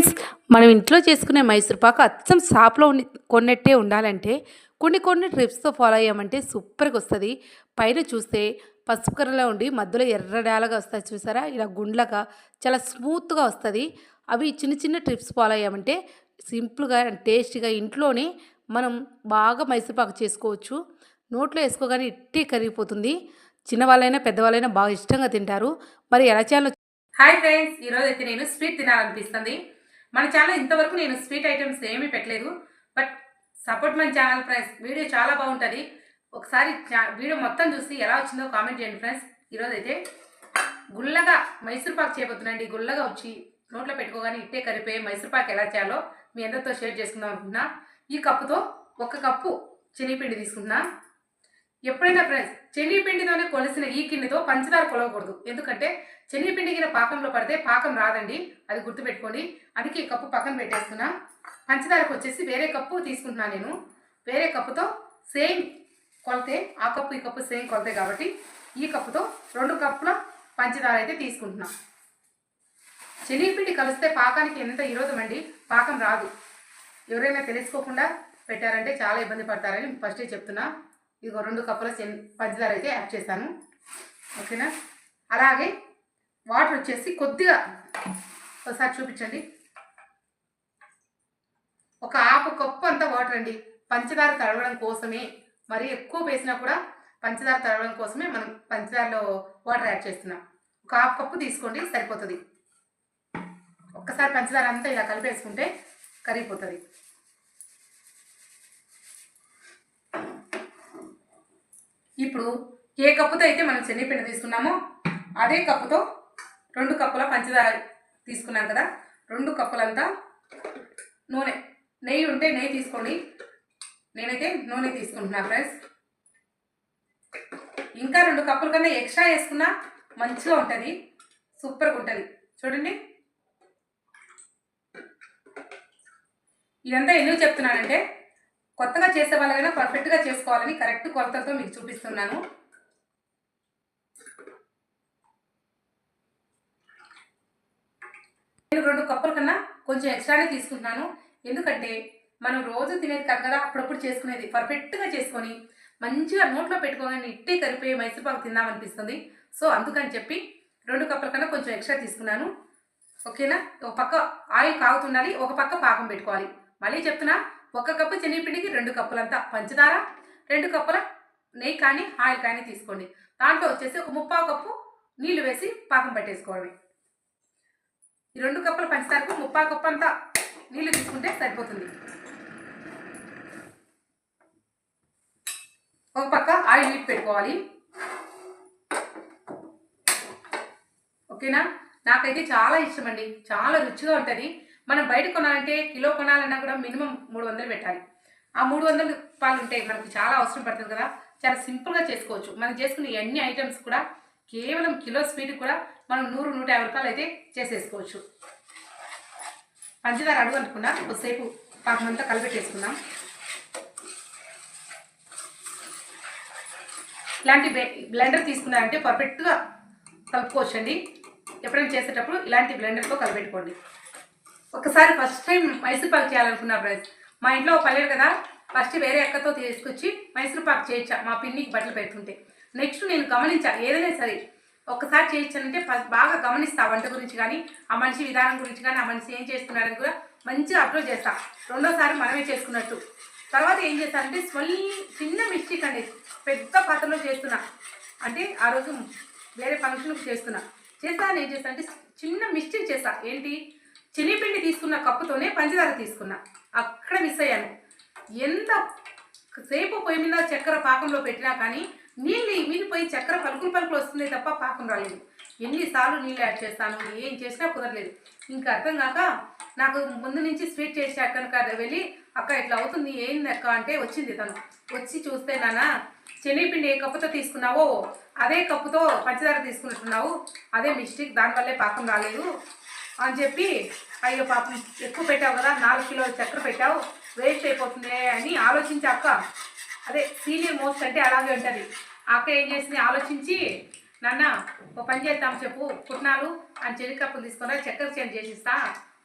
Friends మనం ఇంట్లో చేసుకునే మైసూర్పాకు అచ్చం షాప్లో ఉండి కొన్నట్టే ఉండాలంటే కొన్ని కొన్ని ట్రిప్స్తో ఫాలో అయ్యామంటే సూపర్గా వస్తుంది. పైన చూస్తే పసుపు కర్రలో ఉండి మధ్యలో ఎర్రడాలగా వస్తాయి చూసారా? ఇలా గుండ్లగా చాలా స్మూత్గా వస్తుంది. అవి చిన్న చిన్న ట్రిప్స్ ఫాలో అయ్యామంటే సింపుల్గా టేస్టీగా ఇంట్లోనే మనం బాగా మైసూర్పాకు చేసుకోవచ్చు. నోట్లో వేసుకోగానే ఇట్టే కరిగిపోతుంది. చిన్నవాళ్ళైనా పెద్దవాళ్ళైనా బాగా ఇష్టంగా తింటారు. మరి ఎలా చేయాలో హాయ్ ఫ్రెండ్స్ ఈరోజు అయితే నేను స్వీట్ తినాలనిపిస్తుంది. మన ఛానల్ ఇంతవరకు నేను స్వీట్ ఐటమ్స్ ఏమీ పెట్టలేదు but support my channel friends video చాలా బాగుంటుంది. ఒకసారి చా- వీడియో మొత్తం చూసి ఎలా వచ్చిందో కామెంట్ చేయండి ఫ్రెండ్స్ ఈరోజు అయితే గుల్లగా మైసూర్ పాక్ చేయబోతున్నాండి గుల్లగా వచ్చి నోట్లో పెట్టుకోగానే ఇట్టే కరిపోయి మైసూర్ పాక్ ఎలా చేయాలో మీ అందరితో షేర్ చేసుకుందాం అనుకుంటున్నా. ఈ కప్పుతో ఒక కప్పు శనగపిండి తీసుకుంటున్నా. ఎప్పుడైనా ఫ్రెండ్స్ శనిపిండితోనే కొలిసిన ఈ కిండితో పంచదార కొలవకూడదు. ఎందుకంటే శనిపిండి గిన పాకంలో పడితే పాకం రాదండి. అది గుర్తుపెట్టుకోండి. అందుకే ఈ కప్పు పక్కన పెట్టేస్తున్నా. పంచదారకు వచ్చేసి వేరే కప్పు తీసుకుంటున్నాను నేను. వేరే కప్పుతో సేమ్ కొలతే ఆ కప్పు ఈ కప్పు సేమ్ కొలతే కాబట్టి ఈ కప్పుతో రెండు కప్పుల పంచదార అయితే తీసుకుంటున్నాం. శనిపిండి కలిస్తే పాకానికి ఎంత ఈరోజు అండి పాకం రాదు. ఎవరైనా తెలుసుకోకుండా పెట్టారంటే చాలా ఇబ్బంది పడతారని ఫస్టే చెప్తున్నా. ఇదిగో రెండు కప్పుల శన్ పంచదార అయితే యాడ్ చేశాను. ఓకేనా? అలాగే వాటర్ వచ్చేసి కొద్దిగా ఒకసారి చూపించండి. ఒక ఆపు కప్పు అంతా వాటర్ అండి. పంచదార తడవడం కోసమే మరి ఎక్కువ వేసినా కూడా పంచదార తడవడం కోసమే మనం పంచదారలో వాటర్ యాడ్ చేస్తున్నాం. ఒక హాఫ్ కప్పు తీసుకోండి సరిపోతుంది. ఒక్కసారి పంచదార అంతా ఇలా కలిపేసుకుంటే కరిగిపోతుంది. ఇప్పుడు ఏ కప్పుతో అయితే మనం శనగపిండి తీసుకున్నామో అదే కప్పుతో రెండు కప్పుల పంచదార తీసుకున్నాం కదా రెండు కప్పులంతా నూనె. నెయ్యి ఉంటే నెయ్యి తీసుకోండి. నేనైతే నూనె తీసుకుంటున్నా ఫ్రెండ్స్. ఇంకా రెండు కప్పుల కన్నా ఎక్స్ట్రా వేసుకున్నా మంచిగా ఉంటుంది. సూపర్గా ఉంటుంది. చూడండి. ఇదంతా ఎందుకు చెప్తున్నానంటే కొత్తగా చేసే వాళ్ళకైనా పర్ఫెక్ట్గా చేసుకోవాలని కరెక్ట్ కొలతతో మీకు చూపిస్తున్నాను. నేను రెండు కప్పుల కన్నా కొంచెం ఎక్స్ట్రానే తీసుకుంటున్నాను. ఎందుకంటే మనం రోజు తినేది కాదు కదా అప్పుడప్పుడు చేసుకునేది పర్ఫెక్ట్గా చేసుకొని మంచిగా నోట్లో పెట్టుకోగానే ఇట్టే కరిపోయి మైసూర్పాకు తిందామనిపిస్తుంది సో అందుకని చెప్పి రెండు కప్పుల కన్నా కొంచెం ఎక్స్ట్రా తీసుకున్నాను. ఓకేనా? ఒక పక్క ఆయిల్ కాగుతుండాలి ఒక పక్క పాకం పెట్టుకోవాలి. మళ్ళీ చెప్తున్నా ఒక కప్పు శనగపిండికి రెండు కప్పులంతా పంచదార రెండు కప్పుల నెయ్యి కానీ ఆయిల్ కానీ తీసుకోండి. దాంట్లో వచ్చేసి ఒక ముప్పావు కప్పు నీళ్ళు వేసి పాకం పెట్టేసుకోవడమే ఈ రెండు కప్పుల పంచదారకు ముప్పావు కప్పు అంతా నీళ్ళు తీసుకుంటే సరిపోతుంది. ఒక పక్క ఆయిల్ నీట్ పెట్టుకోవాలి. ఓకేనా? నాకైతే చాలా ఇష్టం అండి చాలా రుచిగా ఉంటుంది. మనం బయట కొనాలంటే కిలో కొనాలన్నా కూడా మినిమం మూడు వందలు పెట్టాలి. ఆ మూడు వందల రూపాయలు ఉంటే మనకు చాలా అవసరం పడుతుంది కదా. చాలా సింపుల్గా చేసుకోవచ్చు. మనం చేసుకునే అన్ని ఐటమ్స్ కూడా కేవలం కిలో స్వీట్ కూడా మనం నూరు నూట యాభై రూపాయలు అయితే చేసేసుకోవచ్చు. పంచదార అడుగు అనుకున్నా కొద్దిసేపు పాకం అంతా కలిపెట్టేసుకుందాం ఇలాంటి బ్లెండర్ తీసుకున్నారంటే పర్ఫెక్ట్గా కలుపుకోవచ్చండి. ఎప్పుడైనా చేసేటప్పుడు ఇలాంటి బ్లెండర్తో కలిపెట్టుకోండి ఒకసారి ఫస్ట్ టైం మైసూర్ పాక్ చేయాలనుకున్నా ఫ్రెండ్స్ మా ఇంట్లో ఒక పల్లెడు కదా ఫస్ట్ వేరే అక్కతో తీసుకొచ్చి మైసూర్ పాక్ చేయించా మా పిన్నికి బట్టలు పెడుతుంటే. నెక్స్ట్ నేను గమనించా ఏదైనా సరే ఒక్కసారి చేయించానంటే ఫస్ట్ బాగా గమనిస్తా వంట గురించి కానీ ఆ మనిషి విధానం గురించి కానీ ఆ మనిషి ఏం చేస్తున్నారని కూడా మంచిగా అప్లోడ్ చేస్తా. రెండోసారి మనమే చేసుకున్నట్టు. తర్వాత ఏం చేస్తానంటే స్వల్ చిన్న మిస్టేక్ అండి పెద్ద పాత్రలో చేస్తున్నా. అంటే ఆ రోజు వేరే ఫంక్షన్కి చేస్తున్నా. చేస్తాను ఏం చేస్తానంటే చిన్న మిస్టేక్ చేస్తా. ఏంటి? శనిపిండి తీసుకున్న కప్పుతోనే పంచదార తీసుకున్నా. అక్కడ మిస్ అయ్యాను. ఎంత సేపు పొయ్యి మీద చక్కెర పాకంలో పెట్టినా కానీ నీళ్ళు మిగిలిపోయి చక్కెర పలుకులు పలుకులు వస్తుంది తప్ప పాకం రాలేదు. ఎన్నిసార్లు నీళ్ళు యాడ్ చేస్తాను? ఏం చేసినా కుదరలేదు. ఇంకా అర్థం కాక నాకు ముందు నుంచి స్వీట్ చేసే అక్కడికి వెళ్ళి అక్క ఇట్లా అవుతుంది. ఏంది అక్క? అంటే వచ్చింది తను. వచ్చి చూస్తే నాన్న శనగపిండి ఏ కప్పుతో తీసుకున్నావో అదే కప్పుతో పంచదార తీసుకున్నట్టున్నావు. అదే మిస్టేక్. దానివల్లే పాకం రాలేదు. అని చెప్పి అయ్యో పాపం ఎక్కువ పెట్టావు కదా నాలుగు కిలోల చక్కెర పెట్టావు వేస్ట్ అయిపోతుంది అని ఆలోచించి అక్క. అదే సీనియర్ మోస్ట్ అంటే అలాగే ఉంటుంది. అక్క ఏం చేసింది? ఆలోచించి నాన్న ఒక పని చేద్దాం చెప్పు పుట్నాలు అని చెరి కప్పులు తీసుకున్నా చక్కెర చేంజ్ చేసిస్తా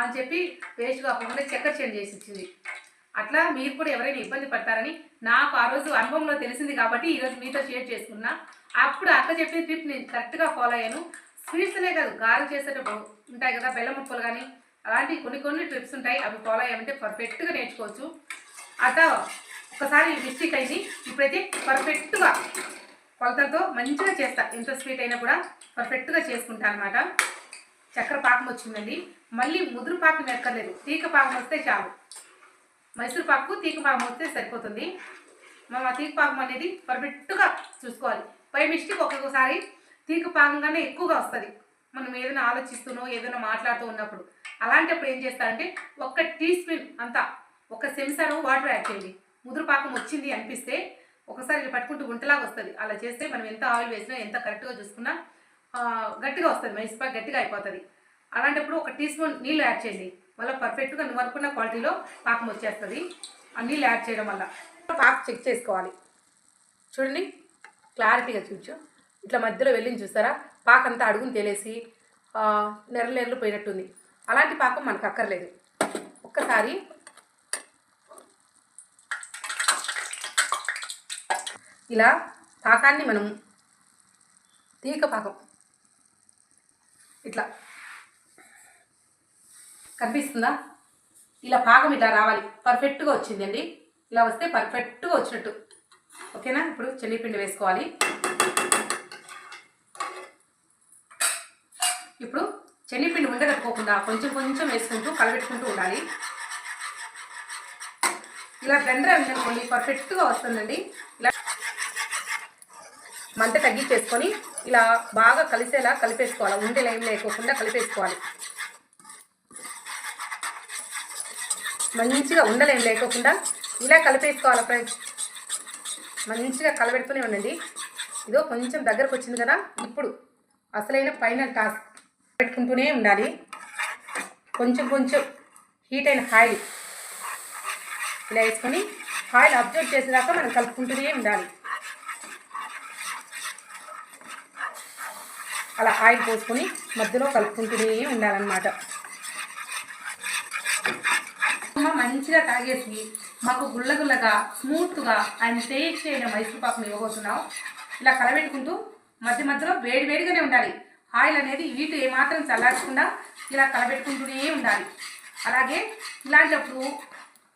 అని చెప్పి వేస్ట్ కాకుండా చక్కెర చేంజ్ చేసి ఇచ్చింది. అట్లా మీరు కూడా ఎవరైనా ఇబ్బంది పడతారని నాకు ఆ రోజు అనుభవంలో తెలిసింది కాబట్టి ఈరోజు మీతో షేర్ చేసుకున్నా. అప్పుడు అక్క చెప్పిన ట్రిప్ నేను కరెక్ట్గా ఫాలో అయ్యాను. స్వీట్స్నే కాదు గారు చేసేటప్పుడు ఉంటాయి కదా బెల్లం ముక్కలు కానీ అలాంటి కొన్ని కొన్ని ట్రిప్స్ ఉంటాయి అవి ఫాలో అయ్యామంటే పర్ఫెక్ట్గా నేర్చుకోవచ్చు. అట్లా ఒకసారి మిస్టేక్ అయింది ఇప్పుడైతే పర్ఫెక్ట్గా కొలతలతో మంచిగా చేస్తా. ఎంత స్వీట్ అయినా కూడా పర్ఫెక్ట్గా చేసుకుంటా అనమాట చక్కెర పాకం వచ్చిందండి. మళ్ళీ ముదురు పాకం ఎక్కర్లేదు తీక పాకం వస్తే చాలు. మైసూర్ పాకు తీక పాకం వస్తే సరిపోతుంది. మనం ఆ పాకం అనేది పర్ఫెక్ట్గా చూసుకోవాలి. పై మిస్టేక్ ఒక్కొక్కసారి తీగ పాకంగానే ఎక్కువగా వస్తుంది. మనం ఏదైనా ఆలోచిస్తూనో ఏదైనా మాట్లాడుతూ ఉన్నప్పుడు. అలాంటప్పుడు ఏం చేస్తారంటే ఒక్క టీ స్పూన్ అంతా ఒక సెన్సార్ వాటర్ యాడ్ చేయండి. ముదురు పాకం వచ్చింది అనిపిస్తే ఒకసారి ఇలా పట్టుకుంటూ గుంటలాగా వస్తుంది. అలా చేస్తే మనం ఎంత ఆయిల్ వేసినా ఎంత కరెక్ట్గా చూసుకున్నా గట్టిగా వస్తుంది. మైసూర్ గట్టిగా అయిపోతుంది. అలాంటప్పుడు ఒక టీ స్పూన్ నీళ్ళు యాడ్ చేయండి. వల్ల పర్ఫెక్ట్గా నువ్వు అనుకున్న క్వాలిటీలో పాకం వచ్చేస్తుంది. ఆ నీళ్ళు యాడ్ చేయడం వల్ల. పాక చెక్ చేసుకోవాలి. చూడండి క్లారిటీగా చూచు ఇట్లా మధ్యలో వెళ్ళింది చూసారా? పాక అంతా అడుగుని తేలేసి ఆ, పోయినట్టుంది. అలాంటి పాకం మనకు అక్కర్లేదు. ఒక్కసారి. ఇలా పాకాన్ని మనం తీగ పాకం. ఇట్లా. కనిపిస్తుందా? ఇలా పాకం ఇట్లా రావాలి. పర్ఫెక్ట్గా వచ్చిందండి. ఇలా వస్తే పర్ఫెక్ట్గా వచ్చినట్టు. ఓకేనా? ఇప్పుడు చెల్లిపిండి వేసుకోవాలి ఇప్పుడు శనగపిండి ఉండగట్టుకోకుండా కొంచెం కొంచెం వేసుకుంటూ కలబెట్టుకుంటూ ఉండాలి. ఇలా బ్లెండర్ అనుకోండి పర్ఫెక్ట్గా వస్తుందండి. ఇలా మంట తగ్గించేసుకొని ఇలా బాగా కలిసేలా కలిపేసుకోవాలి. ఉండేలా ఏం లేకోకుండా కలిపేసుకోవాలి. మంచిగా ఉండలేం లేకోకుండా ఇలా కలిపేసుకోవాలి ఫ్రెండ్స్ మంచిగా కలబెడుతూనే ఉండండి. ఇదో కొంచెం దగ్గరకు వచ్చింది కదా ఇప్పుడు అసలైన ఫైనల్ టాస్క్ పెట్టుకుంటూనే ఉండాలి. కొంచెం కొంచెం హీట్ అయిన ఆయిల్ ఇలా వేసుకొని ఆయిల్ అబ్జర్వ్ చేసేదాకా మనం కలుపుకుంటూనే ఉండాలి. అలా ఆయిల్ పోసుకొని మధ్యలో కలుపుకుంటూనే ఉండాలన్నమాట. మంచిగా తాగేసి మాకు గుల్ల గుల్లగా స్మూత్గా అండ్ టేస్ట్ అయిన మైసూర్ పాకుని ఇవ్వబోతున్నాం ఇలా కలబెట్టుకుంటూ మధ్య మధ్యలో వేడి వేడిగానే ఉండాలి. ఆయిల్ అనేది హీట్ ఏమాత్రం చల్లార్చకుండా ఇలా కలబెట్టుకుంటూనే ఉండాలి. అలాగే ఇలాంటప్పుడు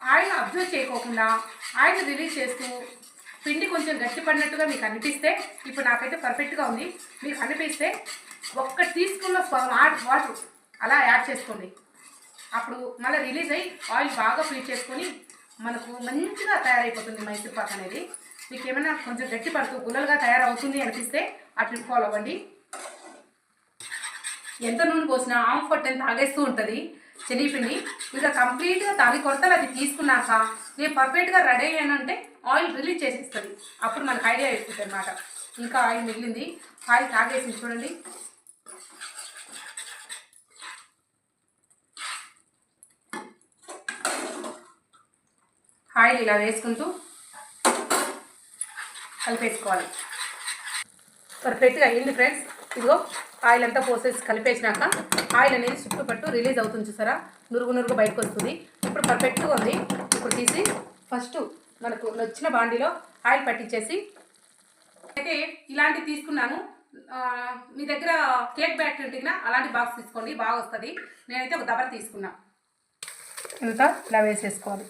ఆయిల్ అబ్జర్వ్ చేయకోకుండా ఆయిల్ రిలీజ్ చేస్తూ పిండి కొంచెం గట్టిపడినట్టుగా మీకు అనిపిస్తే ఇప్పుడు నాకైతే పర్ఫెక్ట్గా ఉంది. మీకు అనిపిస్తే ఒక్క టీ స్పూన్లో వాటర్ అలా యాడ్ చేసుకోండి. అప్పుడు మళ్ళీ రిలీజ్ అయ్యి ఆయిల్ బాగా ఫీల్ చేసుకొని మనకు మంచిగా తయారైపోతుంది మైసూర్ పాక్ అనేది. మీకు ఏమైనా కొంచెం గట్టి పడుతూ గుల్లలుగా తయారవుతుంది అనిపిస్తే అట్లా ఫాలో అవ్వండి. ఎంత నూనె పోసినా ఆమ్ ఫట్ తాగేస్తూ ఉంటుంది. శనగపిండి ఇక కంప్లీట్గా తాగి కొడతలు అది తీసుకున్నాక నేను పర్ఫెక్ట్గా రెడీ అయ్యానంటే ఆయిల్ రిలీజ్ చేసేస్తుంది. అప్పుడు మనకు ఐడియా అయిపోతుంది అనమాట ఇంకా ఆయిల్ మిగిలింది. ఆయిల్ తాగేసింది చూడండి. ఆయిల్ ఇలా వేసుకుంటూ కలిపేసుకోవాలి. పర్ఫెక్ట్గా అయ్యింది ఫ్రెండ్స్ ఇదిగో ఆయిల్ అంతా పోసేసి కలిపేసినాక ఆయిల్ అనేది చుట్టుపట్టు రిలీజ్ అవుతుంది చూసారా? నురుగు నురుగు బయటకు వస్తుంది. ఇప్పుడు పర్ఫెక్ట్గా ఉంది. ఇప్పుడు తీసి ఫస్ట్ మనకు నచ్చిన బాండీలో ఆయిల్ పట్టించేసి అయితే ఇలాంటివి తీసుకున్నాను. మీ దగ్గర కేక్ బ్యాటరీ ఉంటే అలాంటి బాక్స్ తీసుకోండి బాగా వస్తుంది. నేనైతే ఒక దబర తీసుకున్నా. ఇంత ఇలా వేసేసుకోవాలి.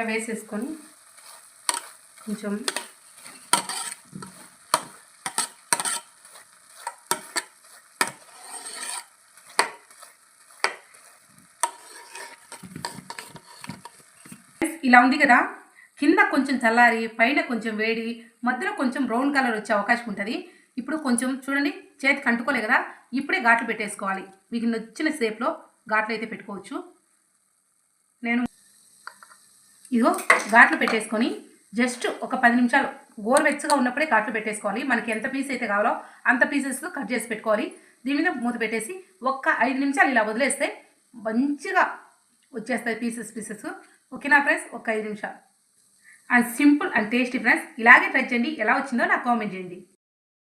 ఇట్లా వేసేసుకొని కొంచెం ఇలా ఉంది కదా కింద కొంచెం చల్లారి పైన కొంచెం వేడి మధ్యలో కొంచెం బ్రౌన్ కలర్ వచ్చే అవకాశం ఉంటుంది. ఇప్పుడు కొంచెం చూడండి చేతికి అంటుకోలే కదా ఇప్పుడే ఘాట్లు పెట్టేసుకోవాలి. మీకు నచ్చిన షేప్లో ఘాట్లు అయితే పెట్టుకోవచ్చు. నేను ఇదిగో ఘాట్లు పెట్టేసుకొని జస్ట్ ఒక పది నిమిషాలు గోరువెచ్చగా ఉన్నప్పుడే ఘాట్లు పెట్టేసుకోవాలి. మనకి ఎంత పీస్ అయితే కావాలో అంత పీసెస్ కట్ చేసి పెట్టుకోవాలి. దీని మీద మూత పెట్టేసి ఒక్క ఐదు నిమిషాలు ఇలా వదిలేస్తే మంచిగా వచ్చేస్తాయి పీసెస్ పీసెస్ ఓకేనా ఫ్రెండ్స్ ఒక ఐదు నిమిషాలు. And simple and tasty friends ఇలాగే ట్రై చేయండి. ఎలా వచ్చిందో నాకు కామెంట్ చేయండి.